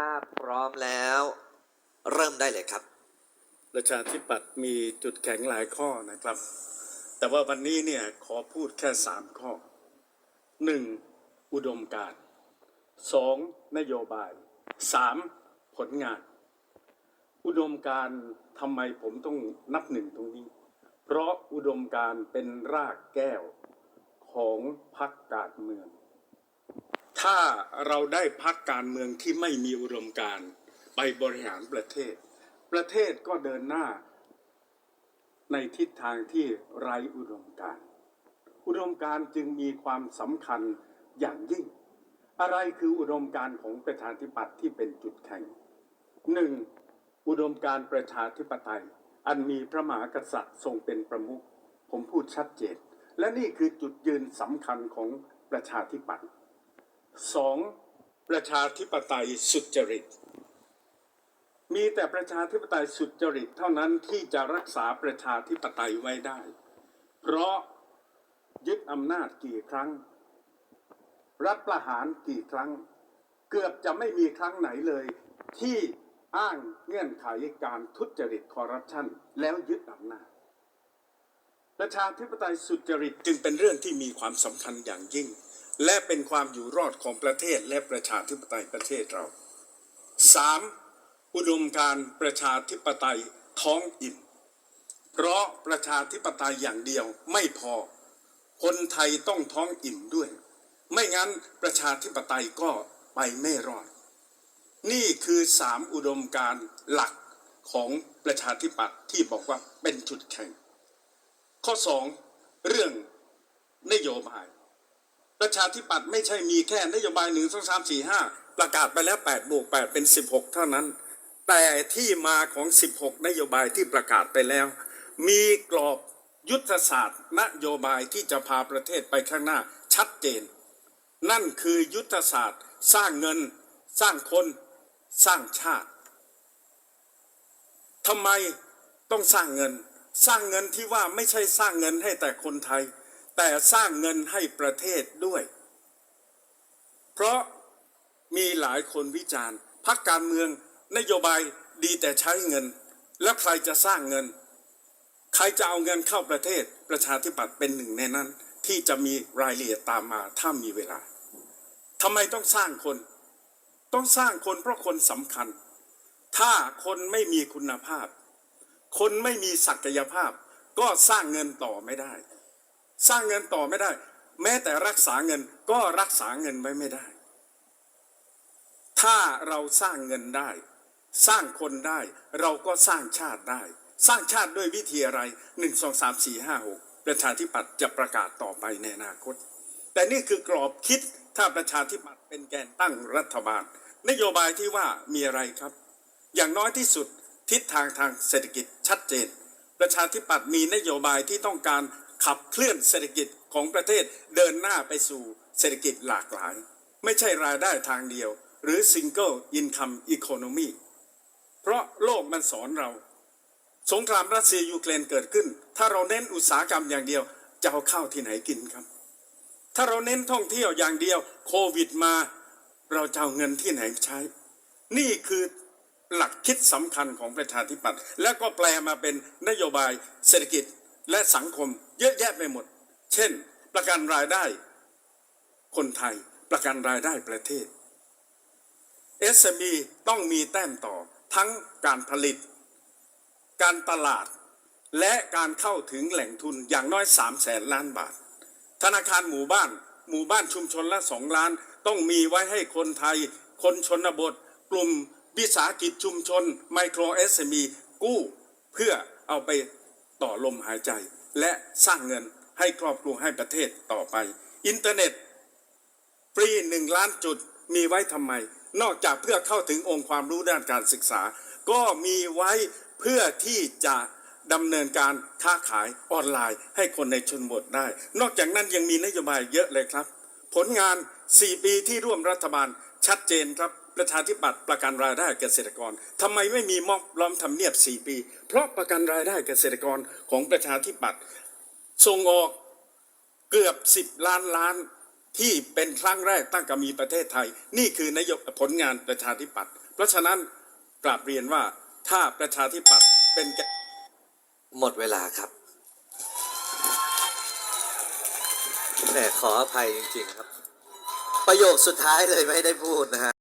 ถ้าพร้อมแล้ว เริ่มได้เลยครับ ประชาธิปัตย์มีจุดแข็งหลายข้อนะครับ แต่ว่าวันนี้เนี่ยขอพูดแค่สามข้อหนึ่งอุดมการสองนโยบายสามผลงาน อุดมการทำไมผมต้องนับหนึ่งตรงนี้ เพราะอุดมการเป็นรากแก้วของพรรคการเมือง ถ้าเราได้พักการเมืองที่ไม่มีอุดมการณ์ไปบริหารประเทศ ประเทศก็เดินหน้า ในทิศทางที่ไร้อุดมการณ์อุดมการณ์จึงมีความสำคัญอย่างยิ่ง อะไรคืออุดมการณ์ของประชาธิปัตย์ที่เป็นจุดแข็งหนึ่งอุดมการณ์ประชาธิปไตย อันมีพระมหากษัตริย์ทรงเป็นประมุขผมพูดชัดเจน และนี่คือจุดยืนสำคัญของประชาธิปัตย์ สองประชาธิปไตยสุจริต มีแต่ประชาธิปไตยสุจริตเท่านั้นที่จะรักษาประชาธิปไตยไว้ได้ เพราะยึดอำนาจกี่ครั้ง รัฐประหารกี่ครั้ง เกือบจะไม่มีครั้งไหนเลย ที่อ้างเงื่อนไขการทุจริตคอร์รัปชันแล้วยึดอำนาจ ประชาธิปไตยสุจริตจึงเป็นเรื่องที่มีความสำคัญอย่างยิ่ง และเป็นความอยู่รอดของประเทศและประชาธิปไตยประเทศเราสามอุดมการประชาธิปไตยท้องอิ่มเพราะประชาธิปไตยอย่างเดียวไม่พอ คนไทยต้องท้องอิ่มด้วย ไม่งั้นประชาธิปไตยก็ไปไม่รอด นี่คือสามอุดมการหลักของประชาธิปัตย์ที่บอกว่าเป็นจุดแข็ง ข้อสองเรื่องนโยบาย ประชาธิปัตย์ไม่ใช่มีแค่นโยบายหนึ่งสองสามสี่ห้าประกาศไปแล้ว8บวก8เป็น16เท่านั้น แต่ที่มาของ16นโยบายที่ประกาศไปแล้ว มีกรอบยุทธศาสตร์ นโยบายที่จะพาประเทศไปข้างหน้าชัดเจน นั่นคือยุทธศาสตร์ สร้างเงิน สร้างคน สร้างชาติทำไมต้องสร้างเงิน สร้างเงินที่ว่าไม่ใช่สร้างเงินให้แต่คนไทย แต่สร้างเงินให้ประเทศด้วย เพราะมีหลายคนวิจารณ์พักการเมืองนโยบายดีแต่ใช้เงิน แล้วใครจะสร้างเงิน ใครจะเอาเงินเข้าประเทศประชาธิปัตย์เป็นหนึ่งในนั้น ที่จะมีรายละเอียดตามมาถ้ามีเวลาทำไมต้องสร้างคน ต้องสร้างคนเพราะคนสำคัญ ถ้าคนไม่มีคุณภาพ คนไม่มีศักยภาพ ก็สร้างเงินต่อไม่ได้ สร้างเงินต่อไม่ได้ แม้แต่รักษาเงินก็รักษาเงินไว้ไม่ได้ ถ้าเราสร้างเงินได้ สร้างคนได้ เราก็สร้างชาติได้ สร้างชาติด้วยวิธีอะไรหนึ่งสองสามสี่ห้าหกประชาธิปัตย์จะประกาศต่อไปในอนาคต แต่นี่คือกรอบคิดถ้าประชาธิปัตย์เป็นแกนตั้งรัฐบาล นโยบายที่ว่ามีอะไรครับ อย่างน้อยที่สุดทิศทางทางเศรษฐกิจชัดเจน ประชาธิปัตย์มีนโยบายที่ต้องการ ขับเคลื่อนเศรษฐกิจของประเทศเดินหน้าไปสู่เศรษฐกิจหลากหลาย ไม่ใช่รายได้ทางเดียว หรือ Single Income Economy เพราะโลกมันสอนเรา สงครามรัสเซียยูเครนเกิดขึ้น ถ้าเราเน้นอุตสาหกรรมอย่างเดียว จะเอาข้าวที่ไหนกินครับ ถ้าเราเน้นท่องเที่ยวอย่างเดียวโควิดมา เราจะเอาเงินที่ไหนใช้ นี่คือหลักคิดสำคัญของประชาธิปัตย์แล้วก็แปลมาเป็นนโยบายเศรษฐกิจและสังคม เยอะแยะไปหมด เช่น ประกันรายได้ คนไทยประกันรายได้ประเทศ SME ต้องมีแต้มต่อทั้งการผลิต การตลาด และการเข้าถึงแหล่งทุนอย่างน้อย3 0 0แสนล้านบาท ธนาคารหมู่บ้าน หมู่บ้านชุมชนละสองล้าน ต้องมีไว้ให้คนไทย คนชนบท กลุ่มวิสาหกิจชุมชน ไมโครเอสมีกู้เพื่อเอาไปต่อลมหายใจ และสร้างเงินให้ครอบครัวให้ประเทศต่อไป อินเทอร์เน็ตฟรีหนึ่งล้านจุดมีไว้ทำไม นอกจากเพื่อเข้าถึงองค์ความรู้ด้านการศึกษา ก็มีไว้เพื่อที่จะดำเนินการค้าขายออนไลน์ให้คนในชนบทได้ นอกจากนั้นยังมีนโยบายเยอะเลยครับ ผลงาน 4 ปีที่ร่วมรัฐบาลชัดเจนครับ ประชาธิปัตย์ประกันรายได้เกษตรกรทำไมไม่มีม็อบล้อมทำเนียบ 4 ปี เพราะประกันรายได้เกษตรกรของประชาธิปัตย์ส่งออกเกือบ 10 ล้านล้านที่เป็นครั้งแรกตั้งแต่มีประเทศไทย นี่คือนโยบผลงานประชาธิปัตย์เพราะฉะนั้นกราบเรียนว่าถ้าประชาธิปัตย์เป็นหมดเวลาครับแหมขออภัยจริง ๆ ครับ ประโยคสุดท้ายเลยไม่ได้พูดนะฮะ